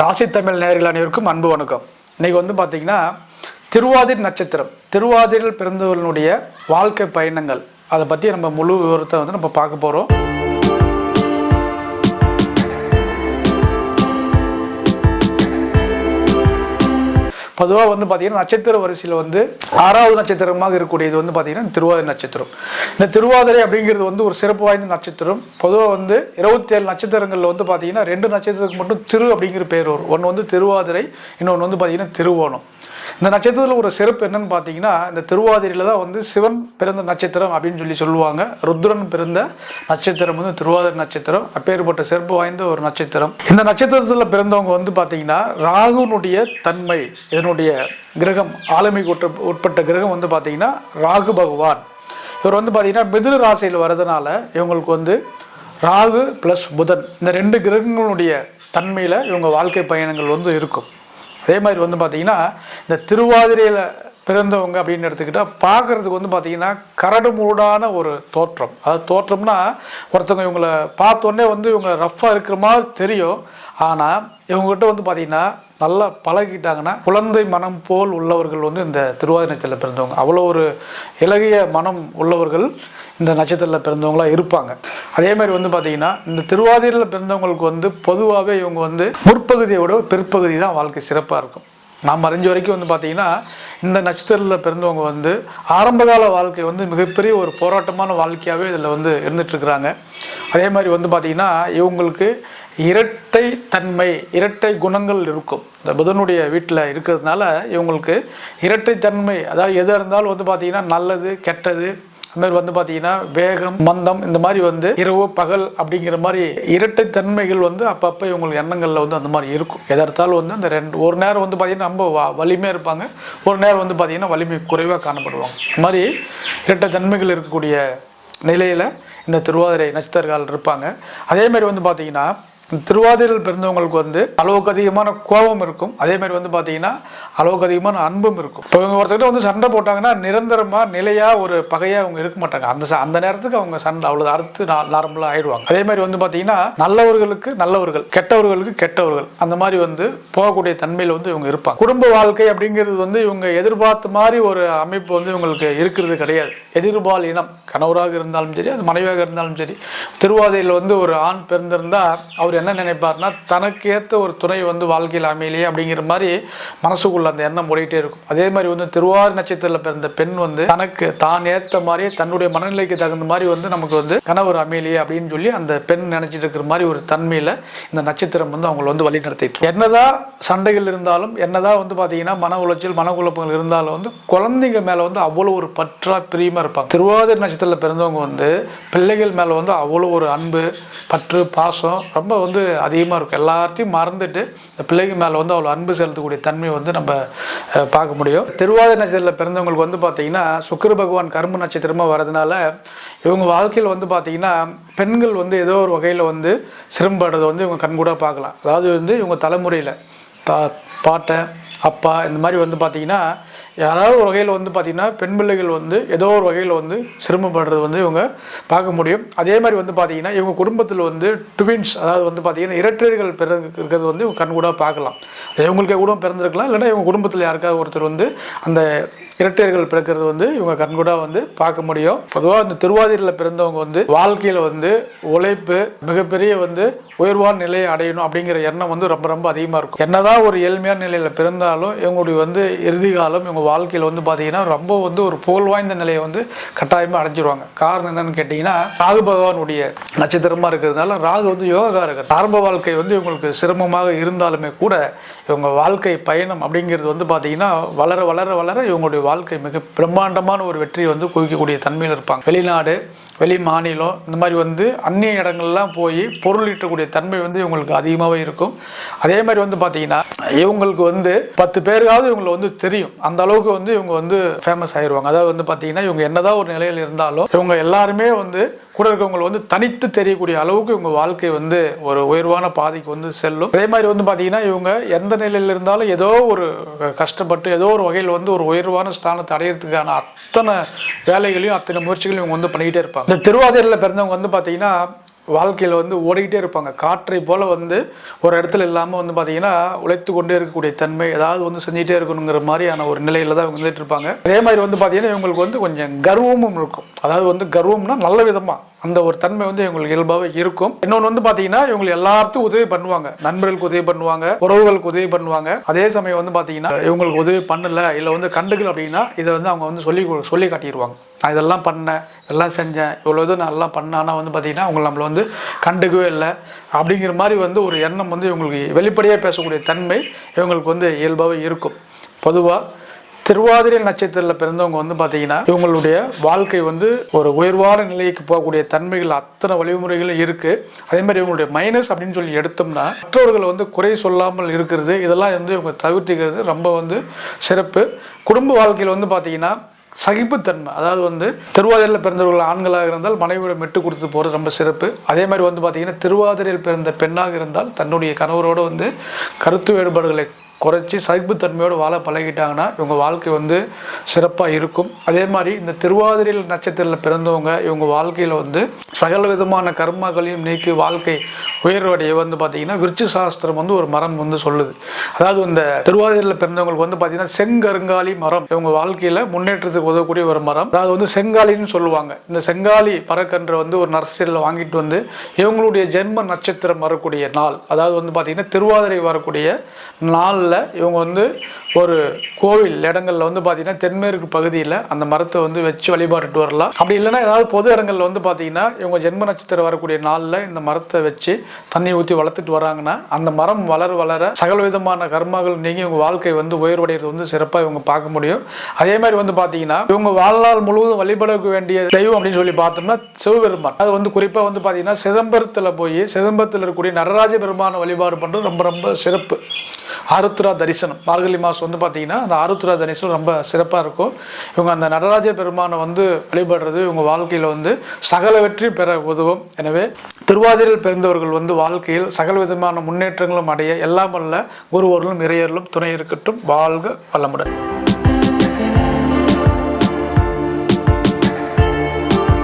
ராசி தமிழ் நேர்கள் அனைவருக்கும் அன்பு வணக்கம். இன்னைக்கு வந்து பார்த்தீங்கன்னா திருவாதிர் நட்சத்திரம் திருவாதிரில் பிறந்தவர்களுடைய வாழ்க்கை பயணங்கள் அதை பற்றி நம்ம முழு விவரத்தை வந்து நம்ம பார்க்க போகிறோம் பொதுவாக வந்து பார்த்தீங்கன்னா நட்சத்திர வரிசையில் வந்து ஆறாவது நட்சத்திரமாக இருக்கக்கூடியது வந்து பார்த்தீங்கன்னா திருவாதிரை நட்சத்திரம். இந்த திருவாதிரை அப்படிங்கிறது வந்து ஒரு சிறப்பு வாய்ந்த நட்சத்திரம். பொதுவாக வந்து இருபத்தேழு நட்சத்திரங்களில் வந்து பார்த்தீங்கன்னா ரெண்டு நட்சத்திரத்துக்கு மட்டும் திரு அப்படிங்கிற பேர் வரும். ஒன்று வந்து திருவாதிரை இன்னொன்று வந்து பார்த்தீங்கன்னா திருவோணம். இந்த நட்சத்திரத்தில் ஒரு சிறப்பு என்னன்னு பார்த்தீங்கன்னா இந்த திருவாதிரையில் தான் வந்து சிவன் பிறந்த நட்சத்திரம் அப்படின்னு சொல்லி சொல்லுவாங்க. ருத்ரன் பிறந்த நட்சத்திரம் வந்து திருவாதிரை நட்சத்திரம். அப்பேற்பட்ட சிறப்பு வாய்ந்த ஒரு நட்சத்திரம். இந்த நட்சத்திரத்தில் பிறந்தவங்க வந்து பார்த்தீங்கன்னா ராகுனுடைய தன்மை இதனுடைய கிரகம் ஆளுமைக்கு உட்ப உட்பட்ட கிரகம் வந்து பார்த்தீங்கன்னா ராகு பகவான். இவர் வந்து பார்த்தீங்கன்னா மிதுன ராசியில் வர்றதுனால இவங்களுக்கு வந்து ராகு ப்ளஸ் புதன். இந்த ரெண்டு கிரகங்களுடைய தன்மையில் இவங்க வாழ்க்கை பயணங்கள் வந்து இருக்கும். அதே மாதிரி வந்து பார்த்தீங்கன்னா இந்த திருவாதிரையில் பிறந்தவங்க அப்படின்னு எடுத்துக்கிட்டால் பார்க்குறதுக்கு வந்து பார்த்தீங்கன்னா கரடு முரடான ஒரு தோற்றம். அதாவது தோற்றம்னா ஒருத்தவங்க இவங்களை பார்த்தோன்னே வந்து இவங்க ரஃப்பாக இருக்கிற மாதிரி தெரியும். ஆனால் இவங்ககிட்ட வந்து பார்த்தீங்கன்னா நல்லா பழகிட்டாங்கன்னா குழந்தை மனம் போல் உள்ளவர்கள் வந்து இந்த திருவாதிரத்தில் பிறந்தவங்க. அவ்வளோ ஒரு இலகிய மனம் உள்ளவர்கள். இந்த நட்சத்திரத்தில் பிறந்தவங்களாம் இருப்பாங்க. அதே மாதிரி வந்து பார்த்தீங்கன்னா இந்த திருவாதிரையில் பிறந்தவங்களுக்கு வந்து பொதுவாகவே இவங்க வந்து முற்பகுதியோட பிற்பகுதி தான் வாழ்க்கை சிறப்பாக இருக்கும். நாம் அறிஞ்ச வரைக்கும் வந்து பார்த்தீங்கன்னா இந்த நட்சத்திரத்தில் பிறந்தவங்க வந்து ஆரம்பகால வாழ்க்கை வந்து மிகப்பெரிய ஒரு போராட்டமான வாழ்க்கையாகவே இதில் வந்து இருந்துகிட்ருக்குறாங்க அதே மாதிரி வந்து பார்த்திங்கன்னா இவங்களுக்கு இரட்டை தன்மை இரட்டை குணங்கள் இருக்கும். இந்த புதனுடைய வீட்டில் இருக்கிறதுனால இவங்களுக்கு இரட்டை தன்மை அதாவது எது இருந்தாலும் வந்து பார்த்திங்கன்னா நல்லது கெட்டது அது மாதிரி வந்து பார்த்தீங்கன்னா வேகம் மந்தம் இந்த மாதிரி வந்து இரவு பகல் அப்படிங்கிற மாதிரி இரட்டை தன்மைகள் வந்து அப்பப்போ இவங்களுக்கு எண்ணங்களில் வந்து அந்த மாதிரி இருக்கும். எதார்த்தாலும் வந்து அந்த ரெண்டு ஒரு நேரம் வந்து பார்த்தீங்கன்னா ரொம்ப வலிமையாக இருப்பாங்க. ஒரு நேரம் வந்து பார்த்தீங்கன்னா வலிமை குறைவாக காணப்படுவாங்க. இந்த மாதிரி இரட்டை தன்மைகள் இருக்கக்கூடிய நிலையில் இந்த திருவாதிரை நட்சத்திரக்காரர்கள் இருப்பாங்க. அதே மாதிரி வந்து பார்த்தீங்கன்னா திருவாதிரையில் பிறந்தவங்களுக்கு வந்து அளவுக்கு அதிகமான கோபம் இருக்கும். அதே மாதிரி வந்து பார்த்தீங்கன்னா அளவுக்கு அதிகமான அன்பும் இருக்கும். இப்போ இவங்க ஒருத்தர் வந்து சண்டை போட்டாங்கன்னா நிரந்தரமாக நிலையாக ஒரு பகையாக அவங்க இருக்க மாட்டாங்க. அந்த ச- அந்த நேரத்துக்கு அவங்க சண்டை அவ்வளோ அறுத்து நார்மலாக ஆயிடுவாங்க. அதே மாதிரி வந்து பார்த்தீங்கன்னா நல்லவர்களுக்கு நல்லவர்கள் கெட்டவர்களுக்கு கெட்டவர்கள். அந்த மாதிரி வந்து போகக்கூடிய தன்மையில் வந்து இவங்க இருப்பாங்க. குடும்ப வாழ்க்கை அப்படிங்கிறது வந்து இவங்க எதிர்பார்த்த மாதிரி ஒரு அமைப்பு வந்து இவங்களுக்கு இருக்கிறது கிடையாது. எதிர்பால் இனம். கணவராக இருந்தாலும் சரி அது மனைவியாக இருந்தாலும் சரி. திருவாதிரையில் வந்து ஒரு ஆண் பிறந்திருந்தால் அவர் என்ன நினைப்பார்னா தனக்கு ஏற்ற ஒரு துணை வந்து வாழ்க்கையில் அமையலையே அப்படிங்கிற மாதிரி மனசுக்குள்ள அந்த எண்ணம் ஓடிட்டே இருக்கும். அதே மாதிரி வந்து திருவாரூர் நட்சத்திரத்தில் பிறந்த பெண் வந்து தனக்கு தான் ஏற்ற மாதிரியே தன்னுடைய மனநிலைக்கு தகுந்த மாதிரி வந்து நமக்கு வந்து கணவர் அமையலையே அப்படின்னு சொல்லி அந்த பெண் நினைச்சிட்டு இருக்கிற மாதிரி ஒரு தன்மையில் இந்த நட்சத்திரம் வந்து அவங்களை வந்து வழி நடத்திட்டு என்னதான் சண்டைகள் இருந்தாலும் என்னதான் வந்து பார்த்தீங்கன்னா மன உளைச்சல் மனக்குழப்பங்கள் இருந்தாலும் வந்து குழந்தைங்க மேலே வந்து அவ்வளோ ஒரு பற்றா பிரியமாக இருப்பாங்க. திருவாதிரை நட்சத்திரத்தில் பிறந்தவங்க வந்து பிள்ளைகள் மேலே வந்து அவ்வளோ ஒரு அன்பு பற்று பாசம் ரொம்ப வந்து அதிகமாக இருக்கும். எல்லாத்தையும் மறந்துட்டு இந்த பிள்ளைங்க மேலே வந்து அவ்வளோ அன்பு செலுத்தக்கூடிய தன்மை வந்து நம்ம பார்க்க முடியும். திருவாதிரை நட்சத்திரத்தில் பிறந்தவங்களுக்கு வந்து பார்த்தீங்கன்னா சுக்கிர பகவான் கரும்பு நட்சத்திரமாக வரதுனால இவங்க வாழ்க்கையில் வந்து பார்த்தீங்கன்னா பெண்கள் வந்து ஏதோ ஒரு வகையில் வந்து சிரமப்படுறதை வந்து இவங்க கண்கூடாக பார்க்கலாம். அதாவது வந்து இவங்க தலைமுறையில் தா பாட்டை அப்பா இந்த மாதிரி வந்து பார்த்தீங்கன்னா யாராவது ஒரு வகையில் வந்து பார்த்தீங்கன்னா பெண் பிள்ளைகள் வந்து ஏதோ ஒரு வகையில் வந்து சிரமப்படுறது வந்து இவங்க பார்க்க முடியும். அதே மாதிரி வந்து பார்த்தீங்கன்னா இவங்க குடும்பத்தில் வந்து ட்வின்ஸ் அதாவது வந்து பார்த்திங்கன்னா இரட்டையர்கள் பிறந்து இருக்கிறது வந்து இவங்க கண்கூடாக பார்க்கலாம். அது இவங்களுக்கே கூட பிறந்திருக்கலாம். இல்லைன்னா இவங்க குடும்பத்தில் யாருக்காவது ஒருத்தர் வந்து அந்த இரட்டையர்கள் பிறக்கிறது வந்து இவங்க கண்கூடாக வந்து பார்க்க முடியும். பொதுவாக இந்த திருவாதிரையில் பிறந்தவங்க வந்து வாழ்க்கையில் வந்து உழைப்பு மிகப்பெரிய வந்து உயர்வான நிலையை அடையணும் அப்படிங்கிற எண்ணம் வந்து ரொம்ப ரொம்ப அதிகமாக இருக்கும். என்னதான் ஒரு ஏழ்மையான நிலையில் பிறந்தாலும் இவங்களுடைய வந்து இறுதி காலம் இவங்க வாழ்க்கையில் வந்து பார்த்தீங்கன்னா ரொம்ப வந்து ஒரு புகழ் வாய்ந்த நிலையை வந்து கட்டாயமாக அடைஞ்சிருவாங்க. காரணம் என்னன்னு கேட்டிங்கன்னா ராகு பகவானுடைய நட்சத்திரமாக இருக்கிறதுனால ராகு வந்து யோகாரகர் ஆரம்ப வாழ்க்கை வந்து இவங்களுக்கு சிரமமாக இருந்தாலுமே கூட இவங்க வாழ்க்கை பயணம் அப்படிங்கிறது வந்து பார்த்தீங்கன்னா வளர வளர வளர இவங்களுடைய வாழ்க்கை மிக பிரம்மாண்டமான ஒரு வெற்றியை வந்து குவிக்கக்கூடிய தன்மையில் இருப்பாங்க. வெளிநாடு வெளி மாநிலம் இந்த மாதிரி வந்து அந்நிய இடங்கள்லாம் போய் பொருள் ஈட்டக்கூடிய தன்மை வந்து இவங்களுக்கு அதிகமாகவே இருக்கும். அதே மாதிரி வந்து பார்த்தீங்கன்னா இவங்களுக்கு வந்து பத்து பேருக்காவது இவங்களை வந்து தெரியும். அந்த அளவுக்கு வந்து இவங்க வந்து ஃபேமஸ் ஆயிடுவாங்க அதாவது வந்து பார்த்தீங்கன்னா இவங்க என்னதான் ஒரு நிலையில் இருந்தாலும் இவங்க எல்லாருமே வந்து கூட இருக்கவங்களை வந்து தனித்து தெரியக்கூடிய அளவுக்கு இவங்க வாழ்க்கை வந்து ஒரு உயர்வான பாதைக்கு வந்து செல்லும். அதே மாதிரி வந்து பார்த்தீங்கன்னா இவங்க எந்த நிலையில் இருந்தாலும் ஏதோ ஒரு கஷ்டப்பட்டு ஏதோ ஒரு வகையில் வந்து ஒரு உயர்வான ஸ்தானத்தை அடையிறதுக்கான அத்தனை வேலைகளையும் அத்தனை முயற்சிகளையும் இவங்க வந்து பண்ணிக்கிட்டே இருப்பாங்க. இந்த திருவாதிரையில் பிறந்தவங்க வந்து பார்த்தீங்கன்னா வாழ்க்கையில் வந்து ஓடிக்கிட்டே இருப்பாங்க. காற்றை போல் வந்து ஒரு இடத்துல இல்லாமல் வந்து பார்த்தீங்கன்னா உழைத்து கொண்டே இருக்கக்கூடிய தன்மை ஏதாவது வந்து செஞ்சுட்டே இருக்கணுங்கிற மாதிரியான ஒரு நிலையில் தான் இவங்க இருந்துட்டு இருப்பாங்க. அதே மாதிரி வந்து பார்த்தீங்கன்னா இவங்களுக்கு வந்து கொஞ்சம் கர்வமும் இருக்கும். அதாவது வந்து கர்வம்னா நல்ல விதமாக அந்த ஒரு தன்மை வந்து இவங்களுக்கு இயல்பாகவே இருக்கும். இன்னொன்று வந்து பார்த்தீங்கன்னா இவங்க எல்லாத்துக்கும் உதவி பண்ணுவாங்க. நண்பர்களுக்கு உதவி பண்ணுவாங்க. உறவுகளுக்கு உதவி பண்ணுவாங்க. அதே சமயம் வந்து பார்த்தீங்கன்னா இவங்களுக்கு உதவி பண்ணல இல்லை வந்து கண்டுக்கல அப்படின்னா இதை வந்து அவங்க வந்து சொல்லி சொல்லி காட்டிடுவாங்க நான் இதெல்லாம் பண்ணேன் இதெல்லாம் செஞ்சேன் இவ்வளோ இது நல்லா எல்லாம் பண்ணேன். ஆனால் வந்து பார்த்திங்கன்னா அவங்க நம்மளை வந்து கண்டுக்கவே இல்லை. அப்படிங்கிற மாதிரி வந்து ஒரு எண்ணம் வந்து இவங்களுக்கு வெளிப்படையாக பேசக்கூடிய தன்மை இவங்களுக்கு வந்து இயல்பாகவே இருக்கும். பொதுவாக திருவாதிரை நட்சத்திரத்தில் பிறந்தவங்க வந்து பார்த்தீங்கன்னா இவங்களுடைய வாழ்க்கை வந்து ஒரு உயர்வான நிலைக்கு போகக்கூடிய தன்மைகள் அத்தனை வழிமுறைகளும் இருக்குது அதே மாதிரி இவங்களுடைய மைனஸ் அப்படின்னு சொல்லி எடுத்தோம்னா மற்றவர்களை வந்து குறை சொல்லாமல் இருக்கிறது இதெல்லாம் வந்து இவங்க தவிர்த்துக்கிறது ரொம்ப வந்து சிறப்பு. குடும்ப வாழ்க்கையில் வந்து பார்த்தீங்கன்னா சகிப்புத்தன்மை. அதாவது வந்து திருவாதிரையில் பிறந்தவர்கள் ஆண்களாக இருந்தால் மனைவியோட மெட்டு கொடுத்து போகிறது ரொம்ப சிறப்பு. அதே மாதிரி வந்து பார்த்தீங்கன்னா திருவாதிரையில் பிறந்த பெண்ணாக இருந்தால் தன்னுடைய கணவரோடு வந்து கருத்து வேறுபாடுகளை குறைச்சி சகிப்புத்தன்மையோடு வாழ பழகிட்டாங்கன்னா இவங்க வாழ்க்கை வந்து சிறப்பாக இருக்கும். அதே மாதிரி இந்த திருவாதிரையில் நட்சத்திரத்தில் பிறந்தவங்க இவங்க வாழ்க்கையில் வந்து சகல விதமான கர்மங்களையும் நீக்கி வாழ்க்கை உயர்வடைய வந்து பார்த்தீங்கன்னா விருட்சி சாஸ்திரம் வந்து ஒரு மரம் வந்து சொல்லுது. அதாவது இந்த திருவாதிரையில் பிறந்தவங்களுக்கு வந்து பார்த்தீங்கன்னா செங்கருங்காலி மரம். இவங்க வாழ்க்கையில் முன்னேற்றத்துக்கு உதவக்கூடிய ஒரு மரம். அதாவது வந்து செங்காலின்னு சொல்லுவாங்க. இந்த செங்காலி பறக்கன்ற வந்து ஒரு நர்சரியில் வாங்கிட்டு வந்து இவங்களுடைய ஜென்ம நட்சத்திரம் வரக்கூடிய நாள். அதாவது வந்து பார்த்தீங்கன்னா திருவாதிரை வரக்கூடிய நாளில் இவங்க வந்து ஒரு கோவில் இடங்கள்ல வந்து பார்த்தீங்கன்னா தென்மேற்கு பகுதியில் அந்த மரத்தை வந்து வச்சு வழிபாட்டுட்டு வரலாம். அப்படி இல்லைன்னா ஏதாவது பொது இடங்கள்ல வந்து பார்த்தீங்கன்னா இவங்க ஜென்ம நட்சத்திரம் வரக்கூடிய நாளில் இந்த மரத்தை வச்சு தண்ணி ஊற்றி வளர்த்துட்டு வராங்கன்னா அந்த மரம் வளர வளர சகல விதமான கர்மங்கள் நீங்கி இவங்க வாழ்க்கை வந்து உயர்வடைகிறது வந்து சிறப்பாக இவங்க பார்க்க முடியும். அதே மாதிரி வந்து பார்த்தீங்கன்னா இவங்க வாழ்நாள் முழுவதும் வழிபட வேண்டிய தெய்வம் அப்படின்னு சொல்லி பார்த்தோம்னா சிவபெருமான். அது வந்து குறிப்பாக வந்து பார்த்தீங்கன்னா சிதம்பரத்தில் போய் சிதம்பரத்தில் இருக்கக்கூடிய நடராஜ பெருமான வழிபாடு பண்ணுறது ரொம்ப ரொம்ப சிறப்பு. ஆருத்ரா தரிசனம். மார்கழி மாதம் வந்து பார்த்தீங்கன்னா அந்த ஆருத்ரா தரிசனம் ரொம்ப சிறப்பாக இருக்கும். இவங்க அந்த நடராஜ பெருமானை வந்து வழிபடுறது இவங்க வாழ்க்கையில் வந்து சகல வெற்றி பெற உதவும். எனவே திருவாதிரில் பிறந்தவர்கள் வந்து வாழ்க்கையில் சகல விதமான முன்னேற்றங்களும் அடைய எல்லாம் வல்ல குருவர்களும் இறையர்களும் துணை இருக்கட்டும். வாழ்க வளமுடன்.